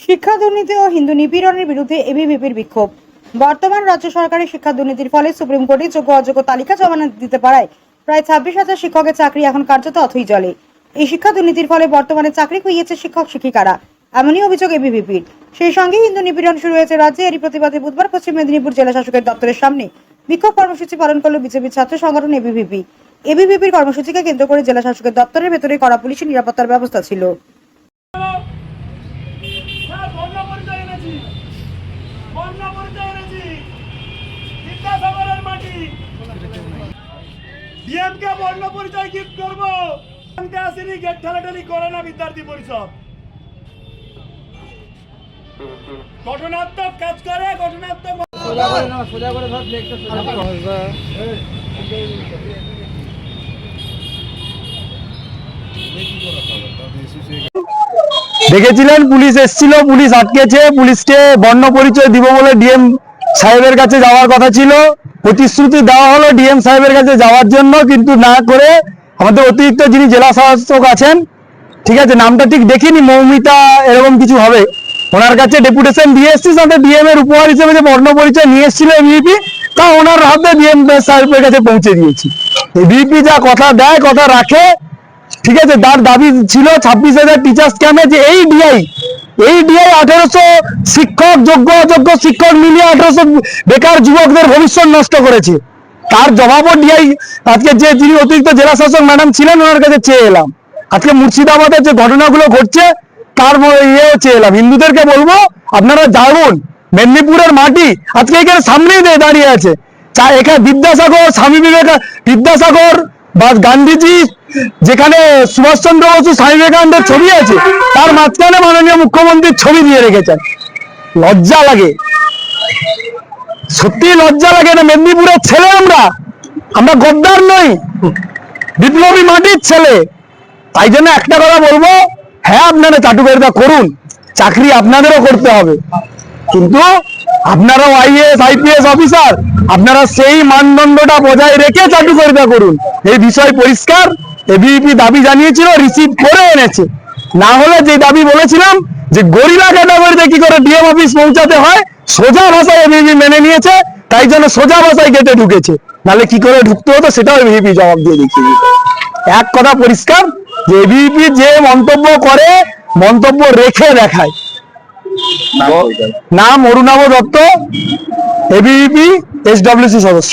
শিক্ষা দুর্নীতি ও হিন্দু নিপীড়নের বিরুদ্ধে এবিভিপির বিক্ষোভ। বর্তমান রাজ্য সরকারের শিক্ষা দুর্নীতির ফলে সুপ্রিম কোর্টে যোগ্য অযোগ্য তালিকা জমা দিতে পারায় প্রায় ছাব্বিশ হাজার শিক্ষকের চাকরি এখন কার্যত অথই জলে এই শিক্ষা দুর্নীতির ফলে বর্তমানে চাকরি খুইয়েছে শিক্ষক শিক্ষিকারা, এমনই অভিযোগ এবিভিপির। সেই সঙ্গে হিন্দু নিপীড়ন শুরু হয়েছে রাজ্যে। এরই প্রতিবাদে বুধবার পশ্চিম মেদিনীপুর জেলা শাসকের দপ্তরের সামনে বিক্ষোভ কর্মসূচি পালন করল বিজেপি ছাত্র সংগঠন এবিভিপি। এবিভিপির কর্মসূচিকে কেন্দ্র করে জেলা শাসকের দপ্তরের ভেতরে করা পুলিশের নিরাপত্তার ব্যবস্থা ছিল হ্যাঁ বর্ণ পরিচয় এনেছি বর্ণ পরিচয় এনেছি বিদ্যাসাগরের মাটি। ডিএমকে বর্ণ পরিচয় গিফট করব। আসেনি গেট ঠেলাঠেলি করে না বিদ্যার্থী পরিষদ। গঠনাত্মক কাজ করে গঠনাত্মক দেখেছিলেন পুলিশ এসেছিল পুলিশ আটকেছে পুলিশকে বর্ণ পরিচয় দিব বলে ডিএম সাহেবের কাছে যাওয়ার কথা ছিল। প্রতিশ্রুতি দেওয়া হলো ডিএম সাহেবের কাছে যাওয়ার জন্য, কিন্তু না করে আমাদের অতিরিক্ত যিনি জেলা শাসক আছেন, ঠিক আছে, নামটা ঠিক দেখিনি, মৌমিতা এরকম কিছু হবে। ওনার কাছে ডেপুটেশন দিয়ে এসছি, সাথে ডিএম এর উপহার হিসেবে যে বর্ণ পরিচয় নিয়ে এসেছিল এমইপি তা ওনার হাতে ডিএম সাহেবের কাছে পৌঁছে দিয়েছি। এবিপি যা কথা দেয়, কথা রাখে, ঠিক আছে, তার দাবি ছিল ছাব্বিশ হাজার টিচার্স ক্যাম্পে যে এই ডিআই এই ডিআই আঠেরোশো শিক্ষক, যোগ্য অযোগ্য শিক্ষক মিলিয়ে আঠেরোশো বেকার যুবকদের ভবিষ্যৎ নষ্ট করেছে। তার জবাবও ডিআই আজকে যে যিনি অতিরিক্ত জেলা শাসক ম্যাডাম ছিলেন, ওনার কাছে চেয়ে এলাম। আজকে মুর্শিদাবাদের যে ঘটনাগুলো ঘটছে, তার ইয়েও চেয়ে এলাম। হিন্দুদেরকে বলব, আপনারা জানুন মেদিনীপুরের মাটি আজকে এখানে সামনেই দাঁড়িয়ে আছে। চা এখানে বিদ্যাসাগর, স্বামী বিবেকা, বিদ্যাসাগর বা গান্ধীজি, যেখানে সুভাষচন্দ্র বসু, স্বামী বিবেকানন্দের ছবি আছে, তার মাঝখানে মাননীয় মুখ্যমন্ত্রীর ছবি দিয়ে রেখেছেন। লজ্জা লাগে। সত্যি লজ্জা লাগে না, মেদিনীপুরের ছেলে আমরা। আমরা গদ্দার নই। বিপ্লবী মাটির ছেলে। তাই জন্য একটা কথা বলব হ্যাঁ আপনারা চাটুকারিতা করুন, চাকরি আপনাদেরও করতে হবে। কিন্তু আপনারাও আইএস আইপিএস অফিসার, আপনারা সেই মানদণ্ডটা বজায় রেখে চাটুকারিতা করুন। এই বিষয় পরিষ্কার এবিপি দাবি জানিয়েছিল রিসিভ করে এনেছে। না হলে যে দাবি বলেছিলাম যে গরিলা ক্যাটাগরিতে কি করে ডিএম অফিস পৌঁছাতে হয় সোজা ভাষায় এবিপি মেনে নিয়েছে তাই জন্য সোজা ভাষায় গেটে ঢুকেছে। নাহলে কি করে ঢুকতে হতো সেটাও এবিপি জবাব দিয়ে দেখিয়ে দিত। এক কথা পরিষ্কার যে এবিপি যে মন্তব্য করে মন্তব্য রেখে দেখায়। নাম অরুণাভ দত্ত এবিপি এসডব্লিউসি সদস্য।